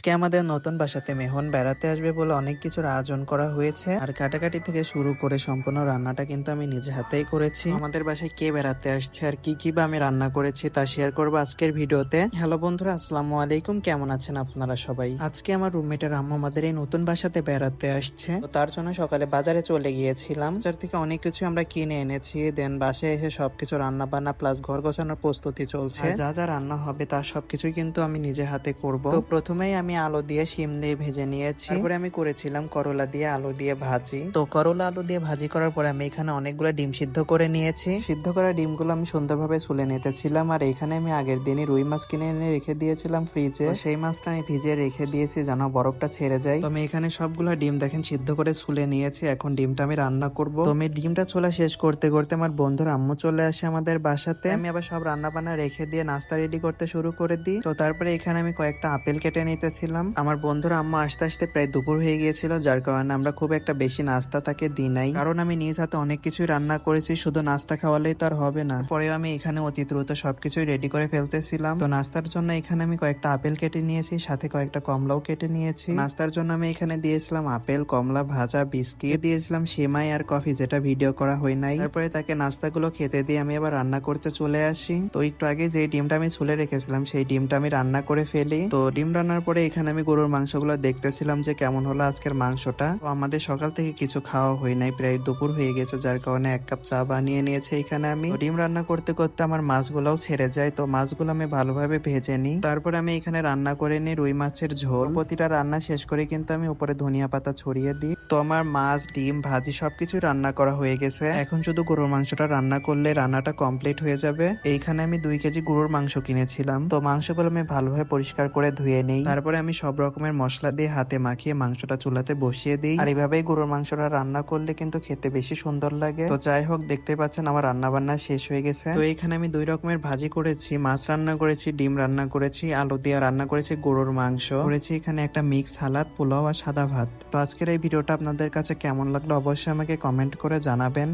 আজকে আমাদের নতুন বাসাতে মেহমান বেড়াতে আসবে বলে অনেক কিছুর আয়োজন করা হয়েছে। আর কাটাকাটি থেকে শুরু করে সম্পূর্ণ রান্নাটা কিন্তু আমি নিজে হাতেই করেছি। আমাদের বাসায় কে বেড়াতে আসছে আর কি কি বা আমি রান্না করেছি তা শেয়ার করব আজকের ভিডিওতে। হ্যালো বন্ধুরা, আসসালামু আলাইকুম। কেমন আছেন আপনারা সবাই? আজকে আমার রুমমেটের আম্মা আমাদের এই নতুন বাসাতে বেড়াতে আসছে। তো তার জন্য সকালে বাজারে চলে গিয়েছিলাম। বাজার থেকে অনেক কিছু আমরা কিনে এনেছি। দেন বাসায় এসে সবকিছু রান্না বান্না প্লাস ঘর গোছানোর প্রস্তুতি চলছে। যা যা রান্না হবে তার সবকিছুই কিন্তু আমি নিজে হাতে করব। তো প্রথমেই আমি আলু দিয়ে শিম দিয়ে ভেজে নিয়েছি। তারপরে আমি করেছিলাম করলা দিয়ে আলু দিয়ে ভাজি। তো করলা আলু দিয়ে ভাজি করার পরে আমি এখানে অনেকগুলো ডিম সিদ্ধ করে নিয়েছি। সিদ্ধ করা ডিমগুলো আমি সুন্দরভাবে ছুলে নিতেছিলাম আর এখানে আমি আগের দিনই রুই মাছ কিনে এনে রেখে দিয়েছিলাম ফ্রিজে। সেই মাছটা আমি ভিজে রেখে দিয়েছি যেন বরফটা ছেড়ে যায়। তো আমি এখানে সবগুলো ডিম দেখেন সিদ্ধ করে ছুলে নিয়েছি এখন ডিমটা আমি রান্না করব। তো আমি ডিমটা ছোলা শেষ করতে করতে আমার বন্ধুর আম্মু চলে আসে আমাদের বাসাতে। আমি আবার সব রান্না বান্না রেখে দিয়ে নাস্তা রেডি করতে শুরু করে দিই। তো তারপরে এখানে আমি কয়েকটা আপেল কেটে নিতেছিলাম আমার বন্ধুরা আম্মা আসতে আসতে প্রায় দুপুর হয়ে গিয়েছিল, যার কারণে আমরা খুব একটা বেশি নাস্তা তাকে দিই নাই। কারণ আমি নিজ হাতে অনেক কিছুই রান্না করেছি, শুধু নাস্তা খাওয়ালেই তো আর হবে না। পরেও আমি এখানে অতি দ্রুত সবকিছুই রেডি করে ফেলতেছিলাম। তো নাস্তার জন্য এখানে আমি কয়েকটা আপেল কেটে নিয়েছি, সাথে কয়েকটা কমলাও কেটে নিয়েছি। নাস্তার জন্য আমি এখানে দিয়েছিলাম আপেল, কমলা, ভাজা, বিস্কিট। দিয়েছিলাম সেমাই আর কফি, যেটা ভিডিও করা হয় নাই। তারপরে তাকে নাস্তাগুলো খেতে দিয়ে আমি আবার রান্না করতে চলে আসি। তো একটু আগে যে ডিমটা আমি ছুলে রেখেছিলাম, সেই ডিমটা আমি রান্না করে ফেলি। তো ডিম রান্নার পরে এখানে আমি গরুর মাংসগুলো দেখতেছিলাম যে কেমন হলো আজকের মাংসটা। তো আমাদের সকাল থেকে কিছু খাওয়া হয় নাই, প্রায় দুপুর হয়ে গেছে, যার কারণে এক কাপ চা বানিয়ে নিয়েছে এখানে আমি। ডিম রান্না করতে করতে আমার মাছগুলোও ছেড়ে যায়, তো মাছগুলো আমি ভালোভাবে ভেজে নিই। তারপর আমি এখানে রান্না করে নিই রুই মাছের ঝোল। প্রতিটা রান্না শেষ করে কিন্তু আমি উপরে ধনিয়া পাতা ছড়িয়ে দিই। তো আমার মাছ, ডিম, ভাজি সবকিছু রান্না করা হয়ে গেছে। এখন শুধু গরুর মাংসটা রান্না করলে রান্নাটা কমপ্লিট হয়ে যাবে। এইখানে আমি দুই কেজি গরুর মাংস কিনেছিলাম। তো মাংসগুলো আমি ভালোভাবে পরিষ্কার করে ধুয়ে নেই। তারপরে আমি সব রকমের মশলা দিয়ে হাতে মাখিয়ে মাংসটা চুলাতে বসিয়ে দিই। আর এইভাবেই গরুর মাংসটা রান্না করলে কিন্তু খেতে বেশি সুন্দর লাগে। তো যাই হোক, দেখতে পাচ্ছেন আমার রান্না বান্না শেষ হয়ে গেছে। তো এখানে আমি দুই রকমের ভাজি করেছি। মাছ রান্না করেছি, ডিম রান্না করেছি, আলু দিয়ে রান্না করেছি গরুর মাংস। করেছি এখানে একটা মিক্স সালাদ, পোলাও আর সাদা ভাত। তো আজকের এই ভিডিওটা আপনাদের কাছে কেমন লাগল অবশ্যই আমাকে কমেন্ট করে জানাবেন।